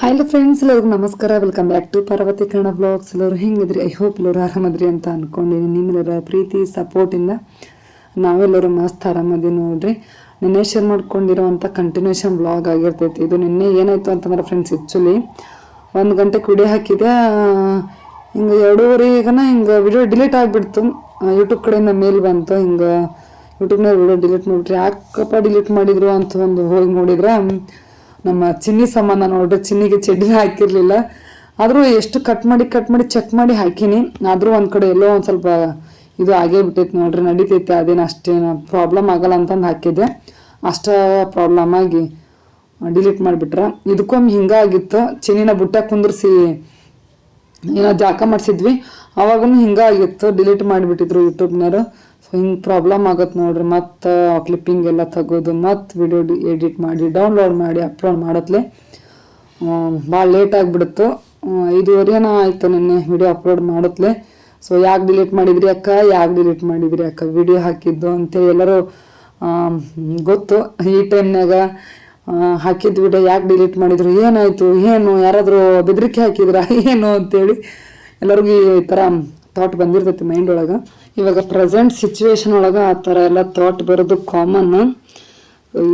Hello friends ಎಲ್ಲರಿಗೂ ನಮಸ್ಕಾರ. Welcome back to Parvathi Kannada blogs ಎಲ್ಲರೂ ಹೆಂಗಿದ್ರಿ? ಐ ಹೋಪ್ ಎಲ್ಲರೂ ಆರಾಮದ್ರಿ ಅಂತ ಅಂದ್ಕೊಂಡಿದ್ದೀನಿ ನಿಮ್ಮೆಲ್ಲರ ಪ್ರೀತಿ ಸಪೋರ್ಟಿಂದ ನಾವೆಲ್ಲರೂ ಮಸ್ತ್ ಆರಾಮದಿ ನೋಡ್ರಿ. ನಿನ್ನೆ ಶೇರ್ ಮಾಡ್ಕೊಂಡಿರೋವಂಥ ಕಂಟಿನ್ಯೂಷನ್ ಬ್ಲಾಗ್ ಆಗಿರ್ತೈತಿ. ಇದು ನಿನ್ನೆ ಏನಾಯಿತು ಅಂತಂದ್ರೆ ಫ್ರೆಂಡ್ಸ್ ಆ್ಯಕ್ಚುಲಿ ಒಂದು ಗಂಟೆಗೆ ಕುಡಿ ಹಾಕಿದೆ ಹಿಂಗೆ ಎರಡೂವರೆಗನ ಹಿಂಗೆ ವಿಡಿಯೋ ಡಿಲೀಟ್ ಆಗಿಬಿಡ್ತು. ಯೂಟ್ಯೂಬ್ ಕಡೆಯಿಂದ ಮೇಲ್ ಬಂತು. ಹಿಂಗೆ ಯೂಟ್ಯೂಬ್ನಾಗ ವಿಡಿಯೋ ಡಿಲೀಟ್ ಮಾಡಿಬಿಟ್ರಿ ಯಾಕಪ್ಪ ಡಿಲೀಟ್ ಮಾಡಿದ್ರು ಅಂತ ಒಂದು ಹೋಗಿ ನೋಡಿದ್ರೆ? ನಮ್ಮ ಚಿನ್ನಿ ಸಂಬಂಧ ನೋಡ್ರಿ, ಚಿನ್ನಿಗೆ ಚಡ್ಡಿ ಹಾಕಿರಲಿಲ್ಲ. ಆದರೂ ಎಷ್ಟು ಕಟ್ ಮಾಡಿ ಕಟ್ ಮಾಡಿ ಚೆಕ್ ಮಾಡಿ ಹಾಕೀನಿ. ಆದರೂ ಒಂದು ಕಡೆ ಎಲ್ಲೋ ಒಂದು ಸ್ವಲ್ಪ ಇದು ಆಗೇ ಬಿಟ್ಟೈತೆ ನೋಡ್ರಿ, ನಡೀತೈತೆ. ಅದೇನು ಅಷ್ಟೇನು ಪ್ರಾಬ್ಲಮ್ ಆಗಲ್ಲ ಅಂತಂದು ಹಾಕಿದ್ದೆ. ಅಷ್ಟ ಪ್ರಾಬ್ಲಮ್ ಆಗಿ ಡಿಲೀಟ್ ಮಾಡಿಬಿಟ್ರೆ. ಇದಕ್ಕೊಮ್ಮೆ ಹಿಂಗಾಗಿತ್ತು. ಚಿನ್ನಿನ ಬುಟ್ಟ ಕುಂದ್ರಿಸಿ ಏನೋ ಜಾಕ ಮಾಡಿಸಿದ್ವಿ. ಅವಾಗೂ ಹಿಂಗಾಗಿತ್ತು. ಡಿಲೀಟ್ ಮಾಡಿಬಿಟ್ಟಿದ್ರು ಯೂಟ್ಯೂಬ್ನವರು. ಸೊ ಹಿಂಗೆ ಪ್ರಾಬ್ಲಮ್ ಆಗತ್ತೆ ನೋಡ್ರಿ. ಮತ್ತು ಕ್ಲಿಪ್ಪಿಂಗ್ ಎಲ್ಲ ತಗೋದು, ಮತ್ತು ವಿಡಿಯೋ ಎಡಿಟ್ ಮಾಡಿ ಡೌನ್ಲೋಡ್ ಮಾಡಿ ಅಪ್ಲೋಡ್ ಮಾಡತ್ಲೆ ಭಾಳ ಲೇಟ್ ಆಗಿಬಿಡ್ತು. ಐದುವರೆನ ಆಯಿತು ನಿನ್ನೆ ವಿಡಿಯೋ ಅಪ್ಲೋಡ್ ಮಾಡತ್ಲೆ. ಸೊ ಯಾಕೆ ಡಿಲೀಟ್ ಮಾಡಿದ್ರಿ ಅಕ್ಕ? ಯಾಕೆ ಡಿಲೀಟ್ ಮಾಡಿದ್ರಿ ಅಕ್ಕ? ವಿಡಿಯೋ ಹಾಕಿದ್ದು ಅಂತೇಳಿ ಎಲ್ಲರೂ ಗೊತ್ತು. ಈ ಟೈಮ್ನಾಗ ಹಾಕಿದ್ದು ವಿಡಿಯೋ ಯಾಕೆ ಡಿಲೀಟ್ ಮಾಡಿದ್ರು? ಏನಾಯಿತು? ಏನು? ಯಾರಾದರೂ ಬೆದರಿಕೆ ಹಾಕಿದ್ರ? ಏನು ಅಂತೇಳಿ ಎಲ್ಲರಿಗೂ ಈ ಥರ ಥಾಟ್ ಬಂದಿರ್ತೈತಿ ಮೈಂಡ್ ಒಳಗೆ. ಇವಾಗ ಪ್ರೆಸೆಂಟ್ ಸಿಚುವೇಶನ್ ಒಳಗೆ ಆ ಥರ ಎಲ್ಲ ಥಾಟ್ ಬರೋದು ಕಾಮನ್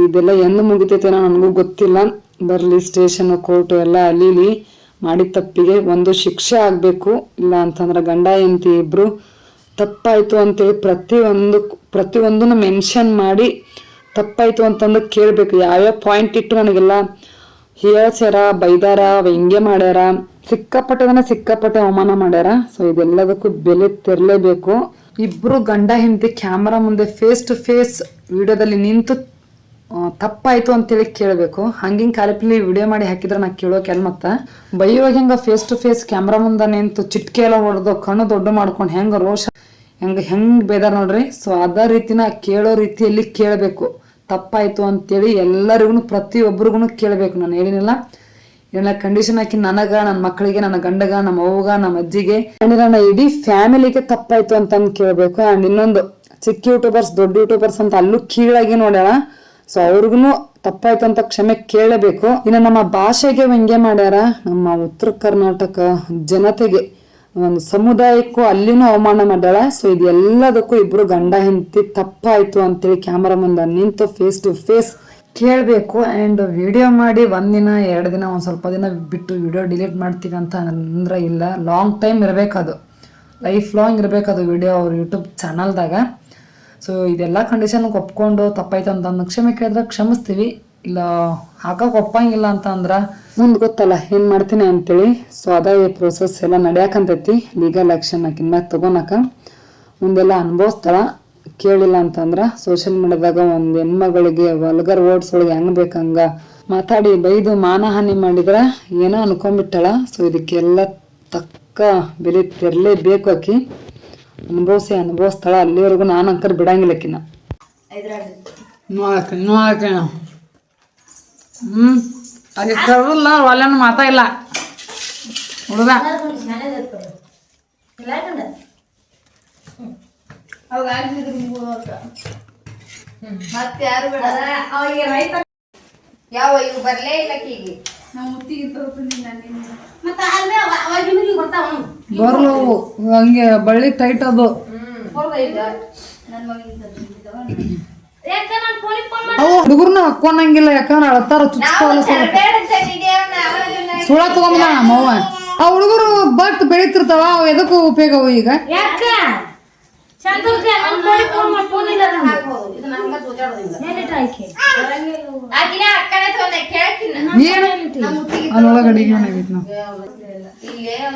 ಇದೆಲ್ಲ ಎಂದು ಮುಗಿತೈತೇನೋ ನನಗೂ ಗೊತ್ತಿಲ್ಲ. ಬರಲಿ ಸ್ಟೇಷನ್ ಕೋರ್ಟು ಎಲ್ಲ ಅಲ್ಲಿ ಮಾಡಿದ ತಪ್ಪಿಗೆ ಒಂದು ಶಿಕ್ಷೆ ಆಗಬೇಕು. ಇಲ್ಲ ಅಂತಂದ್ರೆ ಗಂಡ ಎಂತಿ ಇಬ್ಬರು ತಪ್ಪಾಯಿತು ಅಂತೇಳಿ ಪ್ರತಿಯೊಂದು, ಪ್ರತಿಯೊಂದನ್ನು ಮೆನ್ಷನ್ ಮಾಡಿ ತಪ್ಪಾಯಿತು ಅಂತಂದು ಕೇಳಬೇಕು. ಯಾವ್ಯಾವ ಪಾಯಿಂಟ್ ಇಟ್ಟು ನನಗೆಲ್ಲ ಹೇಳ್ಸ್ಯಾರ, ಬೈದಾರ ಹಿಂಗೆ ಮಾಡ್ಯಾರ, ಸಿಕ್ಕಾಪಟ್ಟೆದನ್ನ ಸಿಕ್ಕಾಪಟ್ಟೆ ಅವಮಾನ ಮಾಡ್ಯಾರ. ಸೊ ಇದೆಲ್ಲದಕ್ಕೂ ಬೆಲೆ ತೆರಲೇಬೇಕು. ಇಬ್ರು ಗಂಡ ಹೆಂಡತಿ ಕ್ಯಾಮ್ರಾ ಮುಂದೆ ಫೇಸ್ ಟು ಫೇಸ್ ವಿಡಿಯೋದಲ್ಲಿ ನಿಂತು ತಪ್ಪಾಯಿತು ಅಂತೇಳಿ ಕೇಳಬೇಕು. ಹಂಗಿಂಗ್ ಕಾಲಿಪಲ್ಲಿ ವಿಡಿಯೋ ಮಾಡಿ ಹಾಕಿದ್ರೆ ನಾ ಕೇಳೋ ಕೆಲ ಮತ್ತ? ಬೈಯುವಾಗ ಹೆಂಗ ಫೇಸ್ ಟು ಫೇಸ್ ಕ್ಯಾಮ್ರಾ ಮುಂದೆ ನಿಂತು ಚಿಟ್ಕೆ ಎಲ್ಲ ಹೊಡೆದು ಕಣ್ಣು ದೊಡ್ಡ ಮಾಡ್ಕೊಂಡು ಹೆಂಗ ರೋಷ, ಹೆಂಗ, ಹೆಂಗ್ ಬೇದಾರ ನೋಡ್ರಿ? ಸೊ ಅದೇ ರೀತಿನ ಕೇಳೋ ರೀತಿಯಲ್ಲಿ ಕೇಳಬೇಕು. ತಪ್ಪಾಯಿತು ಅಂತೇಳಿ ಎಲ್ಲರಿಗೂ ಪ್ರತಿಯೊಬ್ಬರಿಗೂ ಕೇಳಬೇಕು. ನಾನು ಹೇಳಿನಿಲ್ಲ. ಎಲ್ಲ ಕಂಡೀಷನ್ ಹಾಕಿ ನನಗ ನನ್ನ ಮಕ್ಕಳಿಗೆ ನನ್ನ ಗಂಡಗ ನಮ್ಮ ಅವ್ವಗ ನಮ್ಮ ಅಜ್ಜಿಗೆ ಅಂದ್ರೆ ನನ್ನ ಇಡೀ ಫ್ಯಾಮಿಲಿಗೆ ತಪ್ಪಾಯ್ತು ಅಂತ ಕೇಳಬೇಕು ಅಂಡ್ ಇನ್ನೊಂದು ಚಿಕ್ಕ ಯೂಟ್ಯೂಬರ್ಸ್ ದೊಡ್ಡ ಯೂಟ್ಯೂಬರ್ಸ್ ಅಂತ ಅಲ್ಲೂ ಕೀಳಾಗಿ ನೋಡೋಣ ಸೊ ಅವ್ರಿಗೂ ತಪ್ಪಾಯ್ತು ಅಂತ ಕ್ಷಮೆ ಕೇಳಬೇಕು. ಇನ್ನು ನಮ್ಮ ಭಾಷೆಗೆ ವ್ಯಂಗ್ಯ ಮಾಡ್ಯಾರ. ನಮ್ಮ ಉತ್ತರ ಕರ್ನಾಟಕ ಜನತೆಗೆ ಒಂದು ಸಮುದಾಯಕ್ಕೂ ಅಲ್ಲಿನೂ ಅವಮಾನ ಮಾಡ್ಯಾಳ. ಸೊ ಇದೆಲ್ಲದಕ್ಕೂ ಇಬ್ರು ಗಂಡ ಹೆಂಡತಿ ತಪ್ಪಾಯ್ತು ಅಂತೇಳಿ ಕ್ಯಾಮರಾ ಮುಂದೆ ನಿಂತು ಫೇಸ್ ಟು ಫೇಸ್ ಕೇಳಬೇಕು ಆ್ಯಂಡ್ ವಿಡಿಯೋ ಮಾಡಿ ಒಂದಿನ, ಎರಡು ದಿನ, ಒಂದು ಸ್ವಲ್ಪ ದಿನ ಬಿಟ್ಟು ವಿಡಿಯೋ ಡಿಲೀಟ್ ಮಾಡ್ತೀವಿ ಅಂತ ಅಂದ್ರೆ ಇಲ್ಲ. ಲಾಂಗ್ ಟೈಮ್ ಇರಬೇಕದು ಲೈಫ್ ಲಾಂಗ್ ಇರಬೇಕದು ವಿಡಿಯೋ ಅವ್ರ ಯೂಟ್ಯೂಬ್ ಚಾನಲ್ದಾಗ ಸೊ ಇದೆಲ್ಲ ಕಂಡೀಷನ್ಗೆ ಒಪ್ಕೊಂಡು ತಪ್ಪಾಯ್ತು ಅಂತ ಅಂದ್ ಕ್ಷಮೆ ಕೇಳಿದ್ರೆ ಕ್ಷಮಿಸ್ತೀವಿ. ಇಲ್ಲ ಹಾಕಕ್ಕೆ ಒಪ್ಪಂಗಿಲ್ಲ ಅಂತ ಅಂದ್ರೆ ಮುಂದೆ ಗೊತ್ತಲ್ಲ, ಏನು ಮಾಡ್ತೀನಿ ಅಂತೇಳಿ. ಸೊ ಅದೇ ಪ್ರೋಸೆಸ್ ಎಲ್ಲ ನಡ್ಯಾಕಂತೈತಿ. ಲೀಗಲ್ ಆ್ಯಕ್ಷನ್ ಮ್ಯಾಗ ತೊಗೊಳಕ ಮುಂದೆಲ್ಲ ಅನುಭವಿಸ್ತಾಳ ಕೇಳಿಲ್ಲ ಅಂತಂದ್ರ ಸೋಷಿಯಲ್ ಮೀಡಿಯಾದಾಗ ಒಂದು ಹೆಣ್ಮಗಳಿಗೆ ವಲ್ಗರ್ ವರ್ಡ್ಸ್ ಒಳಗೆ ಹೆಂಗ್ ಬೇಕಂಗ ಮಾತಾಡಿ ಬೈದು ಮಾನಹಾನಿ ಮಾಡಿದ್ರ ಏನೋ ಅನ್ಕೊಂಡ್ಬಿಟ್ಟಳ. ಸೊ ಇದಕ್ಕೆಲ್ಲ ತಕ್ಕ ಬೆಲೆ ತೆರಲೇಬೇಕು ಆಕಿ. ಅನುಭವಿಸಿ ಅನುಭವಿಸ್ತಾಳ ಅಲ್ಲಿವರೆಗೂ ನಾನು ಅಂಕರ್ ಬಿಡಂಗಿಲ್ಲ ಆಕಿನ. ನೋಡಕ್ಕೆ ನೋಡಕ್ಕೆ ಹ್ಞೂ ಅಲ್ಲಿ ಕರಲ್ಲ ಒಲೆನ ಮಾತಾ ಇಲ್ಲ. ಹುಡುಗ. ಮತ್ತೆ ಯಾರು ಬೇಡ? ಅವಾಗ ರೈತ ಯಾವ ಇವು ಬರ್ಲೇ ಇಲ್ಲ ಕೀಗಿ. ಮತ್ತೆ ಅಲ್ಲೇ ಅವಾಗ ನಿಮಗೆ ಗೊತ್ತಾವ ಬರ್ಲು ಹಂಗೆ ಬಳ್ಳಿ ಟೈಟ್ ಅದು. ಹುಡುಗರ್ನ ಹಾಕೊಂಡಂಗಿಲ್ಲ ಯಾಕಂದ್ರೆ ಅಳ್ತಾರ ಸ್ವಲ್ಪ ಸುಳ ತಗೊಂಬ ನಮ್ಮವ್ವ ಆ ಹುಡುಗರು ಬಟ್ ಬೆಳಿತಿರ್ತಾವ ಅವು ಎದಕ್ಕೂ ಉಪಯೋಗ ಅವು ಈಗ? ಯಾಕ ಶಾಂತವ್ಕ ನನ್ನ ಫೋನಿಗೆ ಫೋನ್ ಮಾಡಿ ಫೋನ್ ಇಲ್ಲ ಇದು ನಂಗ ಜೋಜಾಡೋದಿಲ್ಲ ಏನಿಟ್ಟು ಆಯ್ಕೆ ಆಕಿನ ಅಕ್ಕನೇ ತಗೊಂಡೆ ಕೇಳ್ಕಿನ ಏನು ಅದ್ರೊಳಗೆ ಅಡಿಗೆ ಆಗೈತಿ ನಾವು. ಇಲ್ಲೇ ಅವ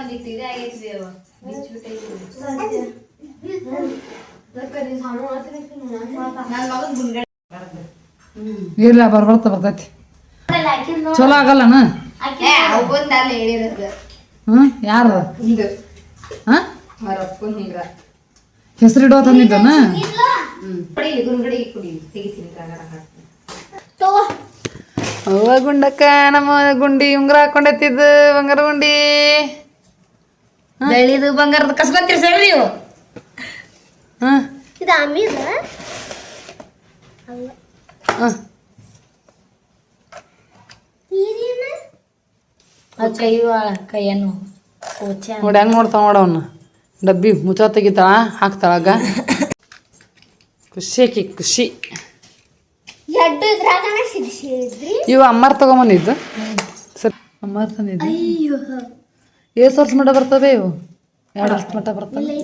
ಇರ್ಲ ಬರ್ಬರ್ತ ಬರ್ತೈತಿ. ಚಲೋ ಆಗಲ್ಲನ? ಹ್ಮ್ ಯಾರ ಹಿಂಗ. ಹಾ? ಅವ್ರ ಅಪ್ಪನ ಹಿಂಗ. ಹೆಸರಿಡೋ ತಂದಿದ್ದಾನ? ಅವ್ವ ಗುಂಡಕ್ಕ ನಮ್ಮ ಗುಂಡಿ ಉಂಗ್ರ ಹಾಕೊಂಡೈತಿದ್ ಬಂಗಾರ ಗುಂಡಿ. ಬೆಳ್ಳಿದು ಬಂಗಾರದ ಕಸ್ಕೊಂತೀರಿ ಸರ್ ನೀವು? ಹಾ? ಇದು ಅಮೀದ ಕೈ ಕೈಯನ್ನು ನೋಡಿ ಹೆಂಗ್ ನೋಡ್ತಾವ ನೋಡ ಅವನ್ನ ಡಬ್ಬಿ ಮುಚ್ಚ ತೆಗಿತಾಳ ಹಾಕ್ತಾಳಾಗ ಖುಷಿ ಆಕಿ ಖುಷಿ. ಇವ ಅಮ್ಮಾರ್ ತಗೊಂಬಂದಿದ್ದು. ಸರಿ. ಅಮ್ಮಾರ್ ತಂದಿದ್ದು. ಏಸ್ ವರ್ಷ ಮಟ್ಟ ಬರ್ತವೆ ಇವು. ಎರಡು ವರ್ಷ ಮಟ್ಟ ಬರ್ತವೆ.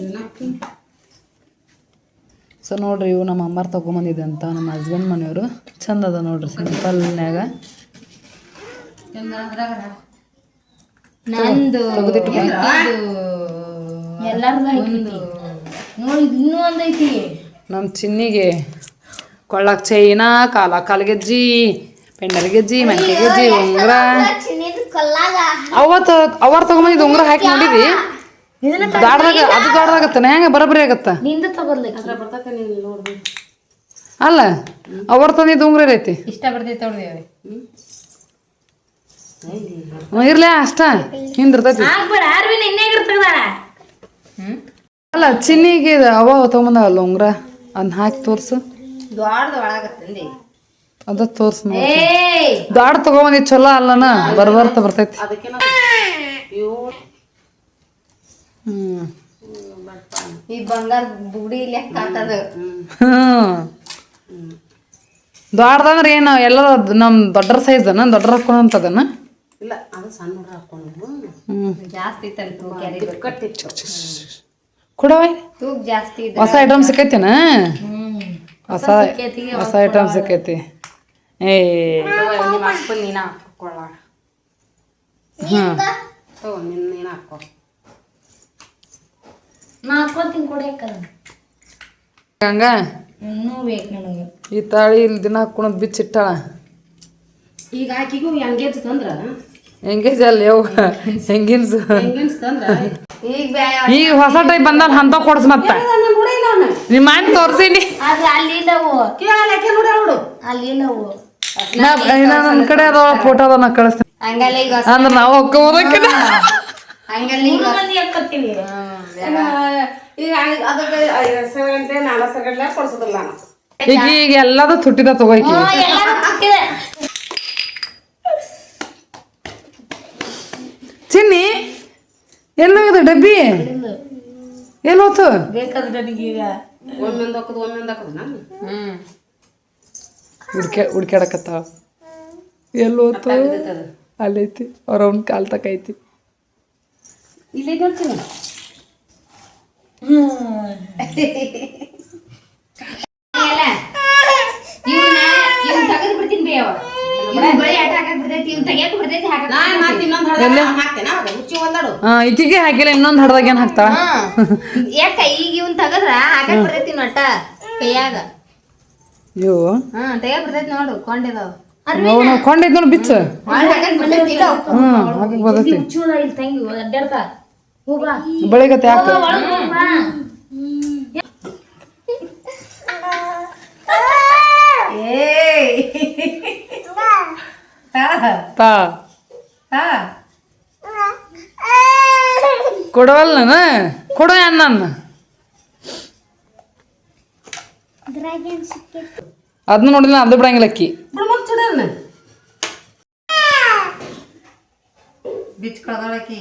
ಸೊ ನೋಡ್ರಿ ಇವು ನಮ್ಮ ಅಮ್ಮಾರ್ ತಗೊಂಬಂದಿದ್ದೆ ಅಂತ ನಮ್ಮ ಹಸ್ಬೆಂಡ್ ಮನೆಯವರು. ಚಂದ ಅದ ನೋಡ್ರಿ ಸಿಂಪಲ್ನ್ಯಾಗ ನಂದು ನೋಡಿ ಇನ್ನೂ ನಮ್ಮ ಚಿನ್ನಿಗೆ ಕೊಳ್ಳಾಕ ಚೈನಾ ಕಾಲ ಕಾಲ್ಗೆಜ್ಜಿ ಪೆಂಡಲ್ ಗೆಜ್ಜಿ ಮೆಂಕೆ ಗೆಜ್ಜಿ ಉಂಗ್ರ. ಅವತ್ತು ಅವರ್ ತಗೊಂಬಂದಿದ್ದು ಉಂಗ್ರ ಹಾಕಿ ನೋಡಿದ್ವಿ ದಾಡ್ದಾಗ ಅದು ದಾಡ್ದಾಗತ್ತಾನೆ ಹೆಂಗ ಬರಬರಿ ಆಗತ್ತ? ಅಲ್ಲ ಅವರ್ ತಂದಿದ್ದು ಉಂಗ್ರ ಐತಿ ಇಷ್ಟ ಬರ್ತೈತೆ ಇರ್ಲಿ ಅಷ್ಟ. ಹಿಂದಿರ್ತೈತಿ. ಇರ್ತದಾಳ ಅಲ್ಲ ಚಿನ್ನಿಗೆ ಅವ ತಗೊಂಬಂದಲ್ಲ ಉಂಗ್ರ ಅದನ್ನ ಹಾಕಿ ತೋರ್ಸು. ದ್ವಾರದ ಒಳಗತ್ತಂದಿ ಅದ. ತೋರ್ಸು ದಾಡ್ ತಗೊಂಬಂದಿ ಚಲೋ ಅಲ್ಲನ ಬರ್ಬರ್ತ ಬರ್ತೈತಿ. ಹ್ಮ್. ಈ ಬಂಗಾರ ಬುಡಿ ಲೆಕ್ಕ ಅಂತದ ಏನು? ಎಲ್ಲ ನಮ್ ದೊಡ್ಡ ಸೈಜ್ ಅನ್ನ ದೊಡ್ಡರ ಹಾಕೊಂತದನ್ನ ಇಲ್ಲ ಅದು ಸಣ್ಣ ಹುಡ್ರ ಹಾಕೊಂಡು. ಜಾಸ್ತಿ ತಂತು ಕೊಡವ ತೂಕ ಜಾಸ್ತಿ ಇದೆ ಹೊಸ ಐಟಮ್ ಸಿಕ್ಕೈತಿನ? ಹೊಸ ಹೊಸ ಐಟಮ್ ಸಿಕ್ಕೈತಿ. ಏ. ನೀನ ಹಾಕೊಳ್ಳ ನಿನ್ನ ನೀನು ಹಾಕೋ. ನಾ ಹಾಕೋತೀನಿ ಕೊಡಕ್ಕದ ಹಂಗ? ಇನ್ನೂ ಬೇಕು ನನಗೆ. ಈ ತಾಳಿ ಇಲ್ಲಿ ದಿನ ಹಾಕೊಂಡ್ ಬಿಚ್ಚಿಟ್ಟಾಳ. ಈಗ ಆಕಿಗೂ ಎಂಗೇಜ್ ತಂದ್ರ ಎಂಗೇಜ್ ಅಲ್ಲಿ ಯವ್ ಹೆಂಗಿನ್ಸ್? ತಂದ್ರ? ಈಗ ಹೊಸ ಟೈಪ್ ಬಂದಲ್ಲ ಅಂತ ಕೊಡ್ಸ್ ಮತ್ತ. ನಿಮ್ಮ ಮನೆ ತೋರ್ಸಿನಿ. ನನ್ನ ಕಡೆ ಅದ ಫೋಟೋ ಅದ ನಾ ಕಳಿಸ್ತೇನೆ. ಅಂದ್ರೆ ನಾವು ಈಗ ಅದಕ್ಕೆ ಐದು ಗಂಟೆ ನಾಲ್ಕು ಗಂಟೆ ಕೊಡ್ಸೋದಿಲ್ಲ ನಾನು ಈಗ ಈಗ ಎಲ್ಲದು ತುಟ್ಟಿದ ತಗೋಯ್ಕಿ ಎಲ್ಲಾರು ಹಾಕಿದೆ ಚಿನ್ನಿ ಎಲ್ಲೋಗಿದೆ ಡಬ್ಬಿ? ಎಲ್ಲೋತು? ಬೇಕಾದ್ರೆ ನನಗೀಗ ಒಮ್ಮೆಂದು ಹಾಕೋದು ಒಮ್ಮೆಂದು ಹಾಕೋದು ನಾನು? ಹ್ಮ್. ಹುಡ್ಕ್ಯಾ ಹುಡ್ಕ್ಯಾಡಕತ್ತಾವ? ಎಲ್ಲೋತು? ಅಲ್ಲೈತಿ. ಅವ್ರ ಅವ್ನ ಕಾಲ್ ತಕ ಐತಿ. ಇಲ್ಲಿ ನೋಡ್ತೀನಿ ಇವ್ನ ಇವ್ನ ತೆಗೆದು ಬಿಡ್ತೀನಿ ಬೇ ಅವ. ಬರೀ ಆಟ ಈಕಿಗೆ ಹಾಕಿಲ್ಲ ಇನ್ನೊಂದು ಹಡದಾಗ ಏನ್ ಹಾಕ್ತಾವ ಯಾಕ ಈಗ ಇವನ್ ತಗದ್ರ ಹಾಕಕ್ ಬಿಡ್ತೈತಿ ನೋಟ ಕೈಯಾಗ. ಅಯ್ಯೋ ಬರ್ತೈತಿ ನೋಡು ಕೊಂಡಿದಾವ. ನಾವು ನೋಡಿ ಬಿಚ್ಚ. ಹಾಕಕ್ ಬರ್ತೈತಿ ಬೆಳಿಗತ್ತೆ ಯಾಕ? ಒಳಗ್ ಹೋಗ್ಬಾ. ತಾ ಕೊಡವಲ್ಲ ನಾನು ಕೊಡು ನನ್ನ ಅದನ್ನ ನೋಡಿಲ್ಲ ಅದು ಬಿಡಂಗಿಲ್ಲ ಅಕ್ಕಿ ಬಿಡು ಮತ್ತೆ ಚುಡೋಣ ಬಿಚ್ ಕಳ್ದಾಳಕಿ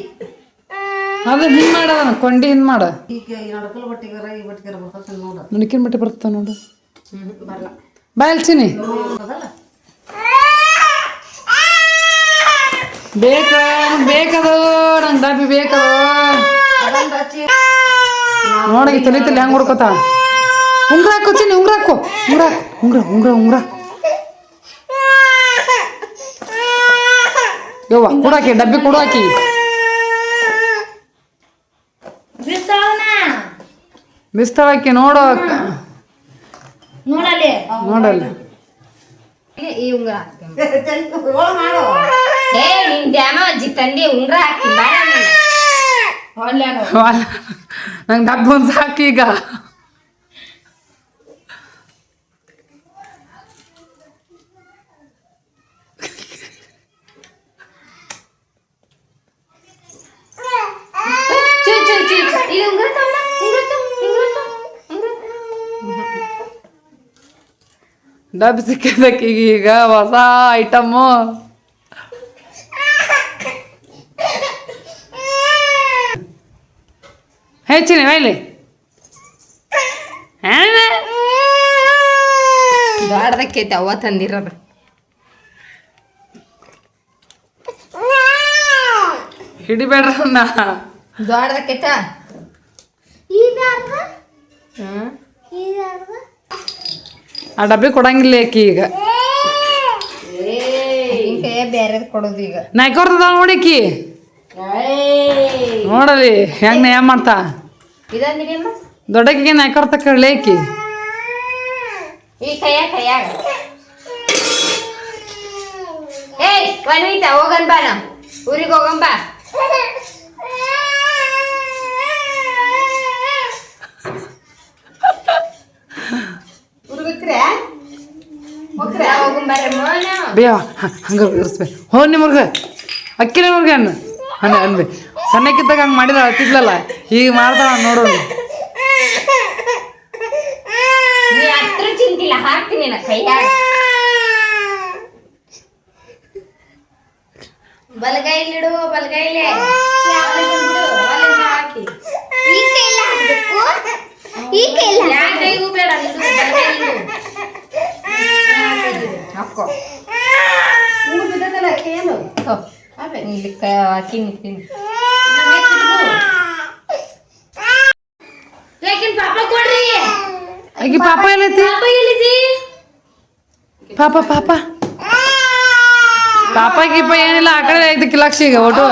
ಅದು ಹಿಂಗ್ ಮಾಡದ ಕೊಂಡಿ ಹಿಂಗ್ ಮಾಡ ಈಗ ಈ ನಡ್ಕಲ್ ಬಟ್ಟಿಗಾರ ಈ ಬಟ್ಟಿಗಾರ ಬರ್ತೈತೆ ನೋಡು ನುಣಕಿನ ಬಟ್ಟೆ ಬರ್ತಾವ ನೋಡು ಹ್ಮ್ ಬರಲ್ಲ ಬಾಯಲ್ ಚಿನಿ ಅದಲ್ಲ ಬೇಕ ಬೇಕದು ನಂಗೆ ಡಬ್ಬಿ ಬೇಕದು. ನೋಡಿ ತಲೆ ತಲೆ ಹೆಂಗ್ ಹುಡ್ಕೋತ. ಉಂಗ್ರ ಹಾಕೋ ಚಿನ್ನಿ ಉಂಗ್ರ ಹಾಕೋ. ಉಂಗ್ರ. ಉಂಗ್ರ ಉಂಗ್ರ ಉಂಗ್ರ. ಯವ್ವ ಕೊಡಾಕಿ ಡಬ್ಬಿ ಕೊಡಾಕಿ. ಬಿಸಾವನ? ನೋಡೋ. ನೋಡಲ್ಲಿ. ನೋಡಲ್ಲ. ಈ ಉಂಗ್ರ ಏ ನಿನ್ ದ್ಯಾನೋ ಅಜ್ಜಿ ತಂದಿ ಉಂಗ್ರ ಬಾರ ನಂಗೆ ಡಬ್ಬ ಒಂದು ಸಾಕು ಈಗ. ಡಬ್ಬು ಸಿಕ್ಕಿದ್ದಕ್ಕೆ ಈಗ ಹೊಸ ಇಲ್ಲಿ ಉಂಗ್ರ ತಮ್ಮ ಉಂಗ್ರ ತಮ್ಮ ಉಂಗ್ರ ತಮ್ಮ ಉಂಗ್ರ ಡಬ್ಬಿ ಸಿಕ್ಕಿದಕ್ಕೆ ಈಗ ಹೊಸ ಐಟಮ್ಮು ಚಿನಿ ಬೈಲಿ. ದಾಡ್ದಕ್ಕೈತೆ ಅವ್ವ ತಂದಿರೋದು. ಹಿಡಿಬೇಡ್ರ ದಾಡ್ದಕ್ಕೈತ ಆ ಡಬ್ಬಿ ಕೊಡಂಗಿಲ್ಲ ಆಕಿ ಈಗ. ಬೇರೆ ಕೊಡೋದು ಈಗ. ನಾಯ್ಕೊರ್ತದ ನೋಡಿಕಿ ನೋಡಲಿ ಹೆಂಗ್ ನೇಮ್ ಮಾಡ್ತಾ? ಇದಂದಿರಿಮ್ಮ ದೊಡ್ಡಕಿಗೆ ನಾಯ್ಕೊರ್ತ ಕಳ್ಳಿ ಈ ಕೈಯಾಗ ಕೈಯಾಗ ಏಯ್ ವನ್ವಿತ ಹೋಗನ್ ಬಾ ನಾವು ಊರಿಗೆ ಹೋಗನ್ ಬಾ ಹುಡುಗಕ್ರೆ ಹೋಗನ್ ಬರ್ರಮ್ಮ ನಾವು ಬೇವ ಹಂಗ ಇರಿಸ್ಬೇ ಹೋ ನಿಮ್ಗೆ ಅಕ್ಕಿನ ನಿಮ್ಗೆ ಅನ್ನ ಅನ್ನ ಅನ್ಬಿ ಸಣ್ಣಕ್ಕಿದ್ದಾಗ ಹಂಗೆ ಮಾಡಿದ ಹತ್ತಿದ್ಲಲ್ಲ ಈಗ ಮಾಡ್ತಾಳ ನೋಡೋಣ ನೀ ಹತ್ರ ಚಿಂತಿಲ್ಲ ಹಾಕ್ತೀನಿ ನಾ ಕೈಯಾಗ. ಬಲಗೈಲಿಡು ಬಲಗೈಲೆ. ಹಾಕಿ ಈ ಕೈಗೂ ಬೇಡ ಹಾಕೋ. ಬಿದ್ದಲ್ಲ ಏನು. ಇಲ್ಲಿ ಕ- ಹಾಕಿ ನಿಂತೀನಿ ಯಾಕಿನ್ ಪಾಪ ಕೊಡ್ರಿ ಆಕಿ ಪಾಪ ಎಲ್ಲೈತಿ ಪಾಪ ಎಲ್ಲಿದಿ ಪಾಪ ಪಾಪ ಪಾಪ ಗೀಪ ಏನಿಲ್ಲ ಆ ಕಡೆ ಐದಕ್ಕೆ ಲಕ್ಷ ಈಗ ಒಟ್ಟು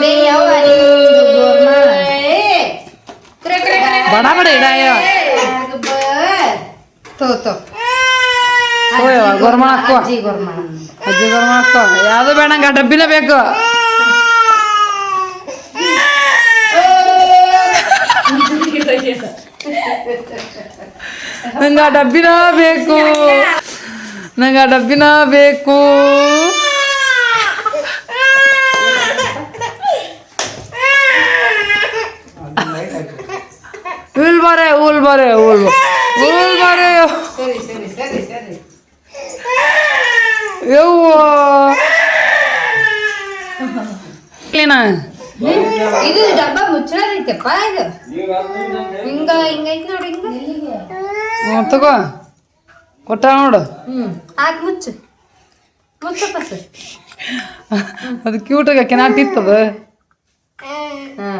ಬೇ ಯಾವ ನಿಮ್ದು ಗೋರ್ಮ? ಕರೆ, ಕರೆ, ಕರೆ. ಬಡ ಬಡ ಇಡಾಯ ತೋ ತೋ ಹೋಯವ್ವ ಗೋರ್ಮಣ ಹಾಕೋ ಅಜ್ಜಿ ಗೋರ್ಮಣ ಅಜ್ಜಿ ಗೋರ್ಮಣ ಹಾಕೋ ಯಾವ್ದು ಬೇಡ ನಂಗೆ ಡಬ್ಬಿನೇ ಬೇಕು? ನಂಗೆ ಆ ಡಬ್ಬಿನ ಬೇಕು. ನಂಗೆ ಆ ಡಬ್ಬಿನ ಬೇಕು. ಉಲ್ ಬಾರೆ ಉಲ್ ಬಾರೆ ಉಲ್ ಉಲ್ ಬಾರೆ ಸರಿ ಸರಿ ಸರಿ ಸರಿ ಯವ್ವ ಏನ ಇದು ಡಬ್ಬ ಮುಚ್ಚಳದೈತೆಪ್ಪ ಇದು. ಹಿಂಗ ಹಿಂಗೈತ್ ನೋಡಿ ಹಿಂಗ. ತಗೋ. ಕೊಟ್ಟ ನೋಡು. ಹಾಕಿ ಮುಚ್ಚು. ಮುಚ್ಚಪ್ಪ ಸರ್. ಅದು ಕ್ಯೂಟಾಗ ಕೆನಾಟ್ ಇತ್ತದ. ಹಾ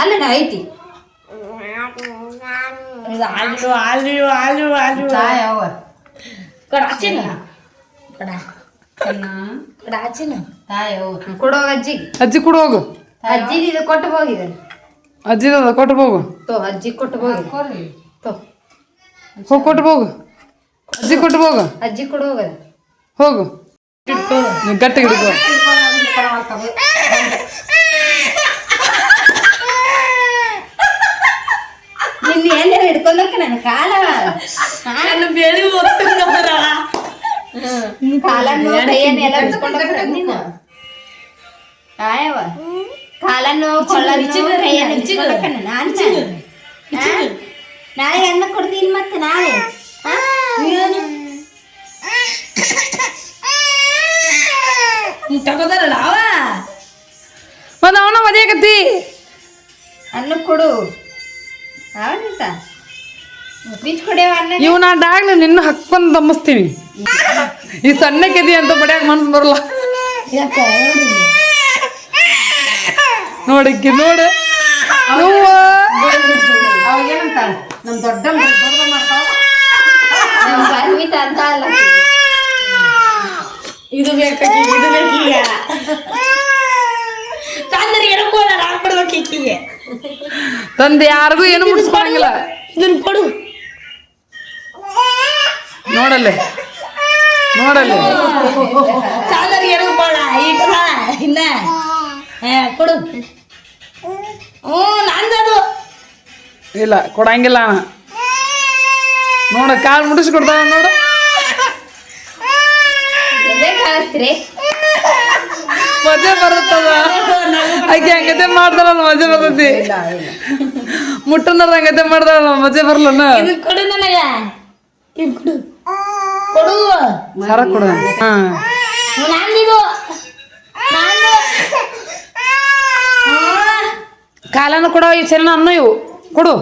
ಅಲ್ಲ ಐತಿ. ಆಲು ಆಲು ಆಲು ಆಲು ಯಾವ ಕಡಾಚಿನ ಕಡ. ಅಜ್ಜಿ ಕೂಡ ಹೋಗು. ಅಜ್ಜಿ ಇದು ಕೊಟ್ಟು ಹೋಗಿದೆ ಅಜ್ಜಿ ಕೊಟ್ಟು ಹೋಗು. ತೋ ಅಜ್ಜಿ ಕೊಟ್ಟು ಹೋಗಿ ತೋ. ಹೋಗಿ ಕೊಟ್ಟು ಹೋಗು. ಅಜ್ಜಿ ಕೊಟ್ಟು ಹೋಗು. ಅಜ್ಜಿ ಕೊಡು ಹೋಗದ ಹೋಗು. ನೀವ್ ಗಟ್ಟಿ ಹಿಡಿದು ನಿನ್ನ ಎಲ್ಲ ಹಿಡ್ಕೊಂಡಕ್ಕ ನನ್ನ ಕಾಲ ನಾನು ಬೆಳಿ ಹೋಗ್ತಾರ ನಾಳೆ ಅನ್ನ ಕೊಡ್ತೀನಿ ಮತ್ತೆ ನಾಳೆ. ಹಾ? ತಗೋದಾರಲ್ಲ ಅವ? ಮತ್ತೆ ಅವನ ಮದಿಯಾಕತ್ತಿ ಅನ್ನ ಕೊಡು. ಅನ್ನ ಇವ್ ನಾ ಡಾಗ್ಲಿ ನಿನ್ನ ಹಕ್ಕೊಂಡ್ ದಮ್ಮಿಸ್ತೀನಿ ಈ ಸಣ್ಣಕ್ಕಿದಿ ಅಂತ ಬಡಿಯಾಕ ಮನ್ಸು ಬರಲ್ಲ. ನೋಡಿಕ್ಕಿ ನೋಡು ನಮ್ಮ ನಮ್ ದೊಡ್ಡ ದೊಡ್ಡ ಮಾಡ್ತಾವ ಅನ್ವಿತ ಅಂತ ಅಲ್ಲ. ಇದು ಬೇಕಾಗಿ ಇದು ಬೇಕೀಗ ತಂದ್ರೆ ಎಡ್ಕೋಲ್ಲ ಹಾಕ್ಬಿಡ್ಬೇಕು ಈಕಿಗೆ. ತಂದೆ ಯಾರಿಗೂ ಏನು ಮುಟ್ಸ್ಕೊಳಂಗಿಲ್ಲ. ಇದನ್ನ ಕೊಡು. ನೋಡಲ್ಲಿ. ನೋಡಲ್ಲೇ. ಇನ್ನ. ಕೊಡು. ಹ್ಞೂ ನಂದದು. ಇಲ್ಲ ಕೊಡಂಗಿಲ್ಲ. ನೋಡ ಕಾಲ್ ಮುಟ್ಟಿಸಿ ಕೊಡ್ತಾವ ನೋಡು. ಎದೆ ಕಳಿಸ್ತೀರಿ ಮಜಾ ಬರುತ್ತದ? ಆಕೆ ಹಂಗತೆ ಮಾಡ್ತಾರಲ್ಲ ಮಜಾ ಬರ್ತೈತಿ. ಮುಟ್ಟನ್ನ ಹಂಗತೆ ಮಾಡ್ತಾರಲ್ಲ ಮಜಾ ಬರಲ್ಲ ಕೊಡು ನನಗ. ಇದು ಕೊಡು. ಕೊಡು ಸರ ಕೊಡು. ಹಾ. ನಂದಿದು ನಂದು ಕೊಡೋ ಈ ಚೆನ್ನ ಅನ್ನು ಇವು. ಕೊಡು.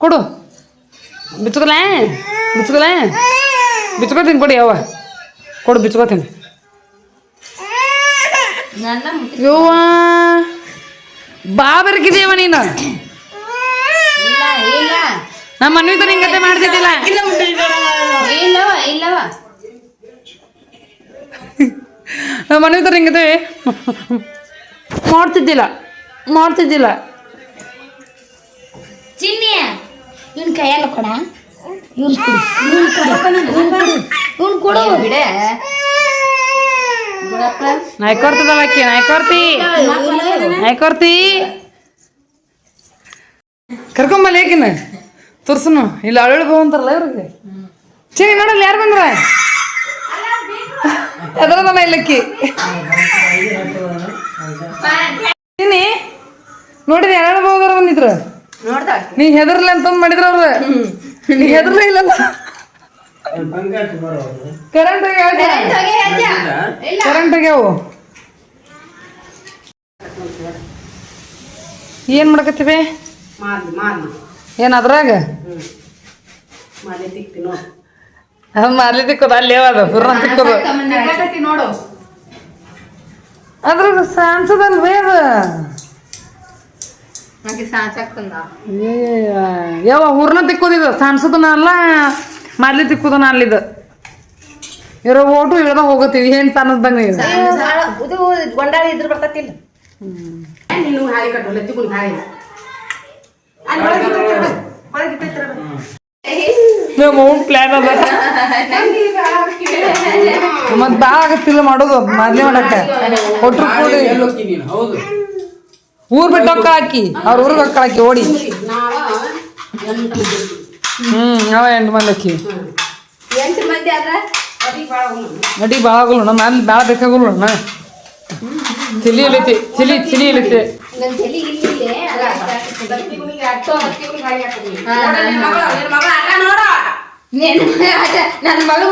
ಕೊಡು. ಬಿಚ್ಕೊಲೆ ಬಿಚ್ಕೊಲೆ ಬಿಚ್ಕೋತೀನಿ ಕೊಡಿ ಯಾವ ಕೊಡು ಬಿಚ್ಕೋತೀನಿ ಯವ್ವ. ಬಾ ಬರ್ಕಿದೀಯವ ನೀನು. ನಮ್ಮ ಮನ್ವಿತ ನಿಂಗತೆ ಮಾಡ್ತಿದ್ದಿಲ್ಲ. ಇಲ್ಲವ ಇಲ್ಲವ. ನಮ್ಮ ಮನ್ವಿತ ನಿಂಗತೆ ಮಾಡ್ತಿದ್ದಿಲ್ಲ ಮಾಡ್ತಿದ್ದಿಲ್ಲ. ಚಿನ್ನಿ ಇವನ್ ಕೈಯಲ್ಲ ಕೊಡ. ಇವನ್ ಕೊಡು ಇವನ್ ಕೊಡು. ಇವನ್ ಕೊಡು ಬಿಡೆ. ಬಿಡಪ್ಪ ನಾಯ್ಕೊರ್ತದವ ಅಕ್ಕಿ ನಾಯ್ಕೊರ್ತಿ ನಾಯ್ಕೊರ್ತಿ ಕರ್ಕೊಂಬಲ್ಲ ಏಕಿನ? ತೋರ್ಸನು. ಇಲ್ಲ ಅಳಳು ಅಂತಾರಲ್ಲ ಇವ್ರಿಗೆ. ಚಿನಿ ನೋಡಲ್ಲ ಯಾರು ಬಂದ್ರ? ಎದ್ರದಲ್ಲ ಇಲ್ಲಕ್ಕಿ? ಚಿನಿ ನೋಡಿದ ಯಾರು ಬೋದವ್ರು ಬಂದಿದ್ರು? ನೀ ಹೆದರ್ಲಿ ಅಂತ ಮಾಡಿದ್ರ ಅವ್ರ. ನೀ ಹೆದರ್ಲೇ ಇಲ್ಲಲ್ಲ. ಕರೆಂಟ್ ಕರೆಂಟ್ ಆಗ್ಯಾವು ಏನ್ ಮಾಡಕತ್ತೀವಿ? ಏನ್ ಅದ್ರಾಗ? ಮಾರ್ಲಿ ತಿಕ್ಕೋದು ಅಲ್ಲಿ ಅದು ಹುರ್ನ ತಿಕ್ಕೋದು. ನೋಡು. ಅದ್ರಾಗ ಸಾನ್ಸದಲ್ವೇ ಅದು? ನನಗೆ ಸಾಚಾಗ್ತಂದ ಏ, ಯಾವ ಹೂರ್ನ ತಿಕ್ಕೋದಿದು ಸಾನ್ಸದನ ಅಲ್ಲ ಮಾರ್ಲಿ ತಿಕ್ಕೋದನ ಅಲ್ಲಿದು. ಇರೋ ಓಟು ಇಳ್ದ ಹೋಗತ್ತೀವಿ ಏನ್ ಸಾನಸ್ದಂಗ ಇದು ಗೊಂಡಾಳ ಇದ್ರ ಬರ್ತತಿಲ್ಲ. ನೀನು ಕಟ್ಟು ಲತ್ತಿಕೊಂಡು ಹಾಳಿ ಓನ್ ನಮ್ಮ ಪ್ಲಾನ್ ಅದ ಮತ್ ಭಾಳ ಆಗತ್ತಿಲ್ಲ ಮಾಡೋದು ಮಾರ್ಲಿ ಮಾಡಕ್ಕ ಕೊಟ್ರು ಕೂಡಿ ಹೌದು ಊರ್ ಬಿಟ್ಟು ರೊಕ್ಕ ಹಾಕಿ ಅವ್ರ ಊರಿಗೆ ರೊಕ್ಕ ಹಾಕಿ ಓಡಿ ನಾವ ಎಂಟು ಮಂದಿ ಹ್ಮ್ ಅವ ಎಂಟು ಮಂದಿ ಹಾಕಿ. ನಡಿ ಭಾಳ ಆಗಲ್ಲ ನಮ್ಮ ಅಲ್ಲಿ ಭಾಳ ಬೇಕಾಗಲ್ಲ ಅಣ್ಣ ಚಿಲಿ ಇಳಿತಿ ಚಿಲಿ ಚಿಲಿ ಇಳಿತಿ ನನ್ ನನ್ನ ಮಗಳು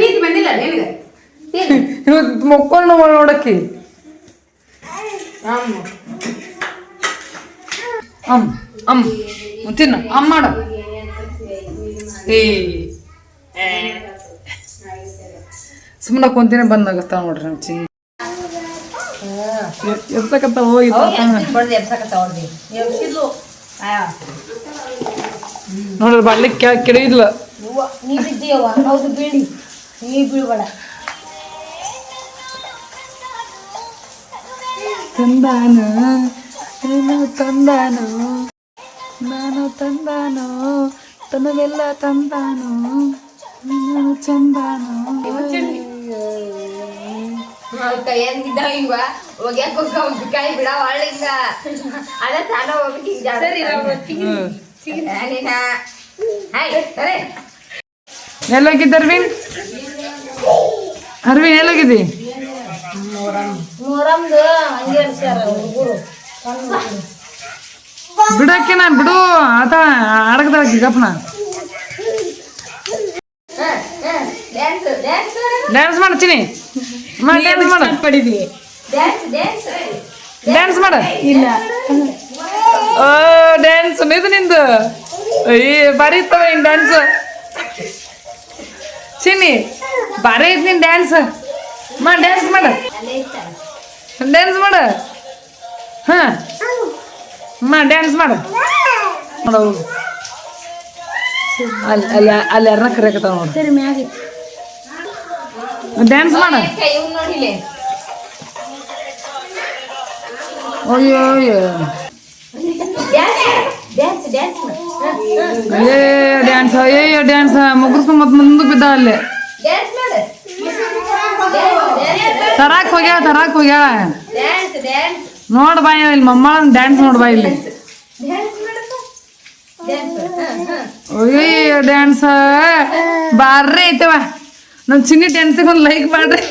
ಬೀದಿ ಬಂದಿಲ್ಲ ನಿನಗೆ? ಇವತ್ತು ಮಕ್ಕೊಂಡು ನೋಡಕ್ಕಿ. ಅಮ್ ಅಮ್ ತಿನ್ನ. ಅಮ್ಮ ಮಾಡು. ಏ. ಸುಮ್ಮನೆ ಕುಂತಿನೇ ಬಂದಾಗತ್ತ ನೋಡ್ರಿ ನಮ್ಮ ಚಿನ್ನ. ಎಬ್ಸಕತ್ತ ಹೋಗಿ ಎಬ್ಸಕತ್ತ ಹೊಡೆದಿ ಎಬ್ಸಿದ್ಲು ನೋಡ್ರಿ ಬರ್ಲಿ ಕೆಡಿದ್ಲ ನೀ ಬಿದ್ದೀಯವ್ವ ಹೌದು ಬೀಳಿ ನೀ ಬೀಳ್ಬೇಡ. ತಂದಾನು ನೀನು ತಂದಾನು ನಾನು ತಂದಾನು ತನವೆಲ್ಲ ತಂದಾನು ನೀನು ಚಂದಾನು. ಕೈಯಂಗಿದ್ದಾವ ಹಿಂಗ ಹೋಗ್ಯಾಕ ಹೋಗ ಕಾಯಿ ಬಿಡ ಒಳ್ಳಿಂದ ಅದ ತಾನ ಹೋಗ್ಬಿಟ್ಟು ನೀನ? ಎಲ್ಲೋಗಿದ್ದ? ಅರ್ವಿನ್ ಅರ್ವಿನ್ ಎಲ್ಲೋಗಿದ್ದಿ ಬಿಡಕ್ಕೆ ನಾ ಬಿಡು ಆತ ಆಡಕದ ಗಪ್ಪನ ಡ್ಯಾನ್ಸ್ ಮಾಡ್ತೀನಿ. ಡ್ಯಾನ್ಸ್ ಮಾಡು. ಡ್ಯಾನ್ಸ್ ಡ್ಯಾನ್ಸ್ ಡ್ಯಾನ್ಸ್ ಮಾಡು. ಇಲ್ಲ. ಓ ಡ್ಯಾನ್ಸ್ ಇದು ನಿಂದು. ಏ ಬಾರಿ ಇತ್ತವ ನಿನ್ ಡ್ಯಾನ್ಸ್ ಚಿನ್ನಿ ಬಾರಿ ಐತ್ ನಿನ್ ಡ್ಯಾನ್ಸ್ ಮಾ ಡ್ಯಾನ್ಸ್ ಮಾಡ. ಡ್ಯಾನ್ಸ್ ಮಾಡು. ಹಾ. ಮಾ ಡ್ಯಾನ್ಸ್ ಮಾಡು. ಮಾಡು ಅವ್ರು. ಅಲ್ಲಿ ಅಲ್ಲಿ ಅಲ್ಲಿ ಯಾರನ್ನ ಕರೆಯಕತ್ತಾವ ನೋಡು. ಡ್ಯಾನ್ಸ್ ಮಾಡು ಇವ್ ನೋಡಿಲೆ ಅಯ್ಯೋ ಅಯ್ಯೋ ಡ್ಯಾನ್ಸ್ ಡ್ಯಾನ್ಸ್ ಏ ಡ್ಯಾನ್ಸ್ ಅಯ್ಯೋ ಡ್ಯಾನ್ಸ್ ಮುಗಿಸ್ಕೊಂಡ್ ಮತ್ ಮುಂದಕ್ಕೆ ಬಿದ್ದ ಅಲ್ಲಿ ಡ್ಯಾನ್ಸ್ ಮಾಡು ತರಾಕ್ ಹೋಗ್ಯಾಳ ತರಾಕ್ ಹೋಗ್ಯಾಳ ಡ್ಯಾನ್ಸ್ ಡ್ಯಾನ್ಸ್ ನೋಡ್ ಬಾ ಇಲ್ಲಿ ಮಮ್ಮಳ ಡ್ಯಾನ್ಸ್ ನೋಡ್ ಬಾ ಇಲ್ಲಿ ಡ್ಯಾನ್ಸ್ ಮಾಡಪ್ಪ ಡ್ಯಾನ್ಸ್ ಅಯ್ಯೋ ಡ್ಯಾನ್ಸ್ ಬಾರ್ರೆ ಐತವ ನಮ್ ಚಿನ್ನಿ ಡ್ಯಾನ್ಸಿಗೆ ಒಂದು ಲೈಕ್ ಮಾಡ್ರಿ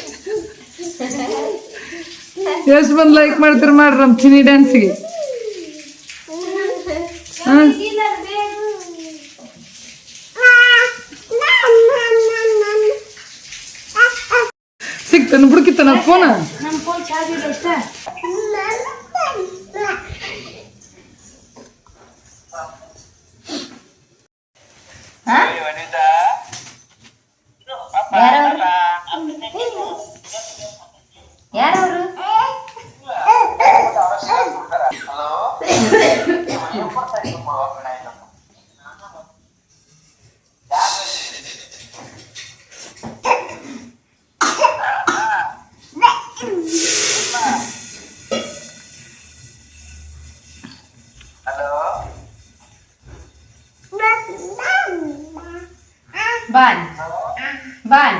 ಎಷ್ಟು ಬಂದು ಲೈಕ್ ಮಾಡ್ತೀರಿ ಮಾಡ್ರಿ ನಮ್ಮ ಚಿನ್ನಿ ಡ್ಯಾನ್ಸಿಗೆ ಫೋನ ನಮ್ಮ ಫೋನ್ ನಮ್ಮ ಫೋನ್ ಚಾರ್ಜ್ ಇಲ್ಲ ಇಷ್ಟ ಹಾ? ಯಾರವ್ರು ಯಾರವ್ರು ಬಾನ್ ಬಾನ್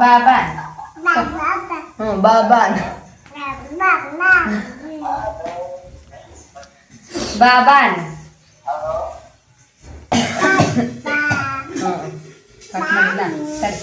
ಬಾ ಬಾನ್ ಹ್ಞೂ ಬಾ ಬಾನ್ ಬಾ ಬಾನ್ ಹ್ಞೂ ಕಟ್ ಮಾಡಿದ ಸರಿ